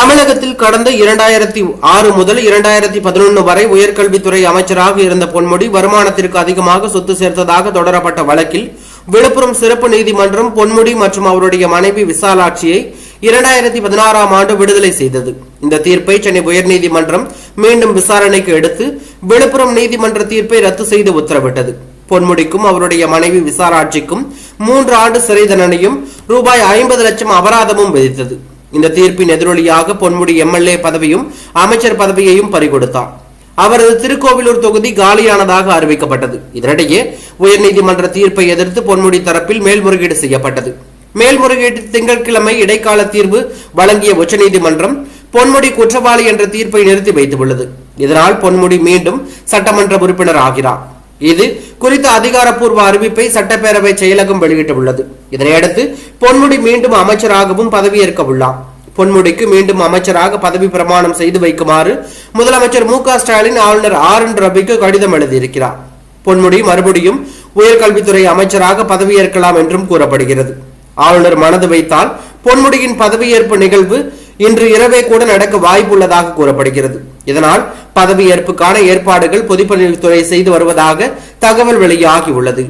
தமிழகத்தில் கடந்த இரண்டாயிரத்தி ஆறு முதல் இரண்டாயிரத்தி பதினொன்று வரை உயர்கல்வித்துறை அமைச்சராக இருந்த பொன்முடி வருமானத்திற்கு அதிகமாக சொத்து சேர்த்ததாக தொடரப்பட்ட வழக்கில் விழுப்புரம் சிறப்பு நீதிமன்றம் பொன்முடி மற்றும் அவருடைய மனைவி விசாலாட்சியை இரண்டாயிரத்தி பதினாறாம் ஆண்டு விடுதலை செய்தது. இந்த தீர்ப்பை சென்னை உயர்நீதிமன்றம் மீண்டும் விசாரணைக்கு எடுத்து விழுப்புரம் நீதிமன்ற தீர்ப்பை ரத்து செய்து உத்தரவிட்டது. பொன்முடிக்கும் அவருடைய மனைவி விசாலாட்சிக்கும் மூன்று ஆண்டு சிறை தண்டனையும் ரூபாய் ஐம்பது லட்சம் அபராதமும் விதித்தது. இந்த தீர்ப்பின் எதிரொலியாக பொன்முடி எம்எல்ஏ பதவியும் அமைச்சர் பதவியையும் பறிகொடுத்தார். அவரது திருக்கோவிலூர் தொகுதி காலியானதாக அறிவிக்கப்பட்டது. இதனிடையே உயர்நீதிமன்ற தீர்ப்பை எதிர்த்து பொன்முடி தரப்பில் மேல்முறையீடு செய்யப்பட்டது. மேல்முறையீட்டு திங்கட்கிழமை இடைக்கால தீர்வு வழங்கிய உச்சநீதிமன்றம் பொன்முடி குற்றவாளி என்ற தீர்ப்பை நிறுத்தி வைத்துள்ளது. இதனால் பொன்முடி மீண்டும் சட்டமன்ற உறுப்பினர் ஆகிறார். இது குறித்த அதிகாரப்பூர்வ அறிவிப்பை சட்டப்பேரவை செயலகம் வெளியிட்டுள்ளது. இதனையடுத்து பொன்முடி மீண்டும் அமைச்சராகவும் பதவியேற்க உள்ளார் பொன்முடிக்கு மீண்டும் அமைச்சராக பதவி பிரமாணம் செய்து வைக்குமாறு முதலமைச்சர் மு க ஸ்டாலின் ஆளுநர் ஆர் என் ரவிக்கு கடிதம் எழுதியிருக்கிறார். பொன்முடி மறுபடியும் உயர்கல்வித்துறை அமைச்சராக பதவியேற்கலாம் என்றும் கூறப்படுகிறது. ஆளுநர் மனது வைத்தால் பொன்முடியின் பதவியேற்பு நிகழ்வு இன்று இரவே கூட நடக்க வாய்ப்புள்ளதாக கூறப்படுகிறது. இதனால் பதவியேற்புக்கான ஏற்பாடுகள் பொதுப்பணித்துறை செய்து வருவதாக தகவல் வெளியாகியுள்ளது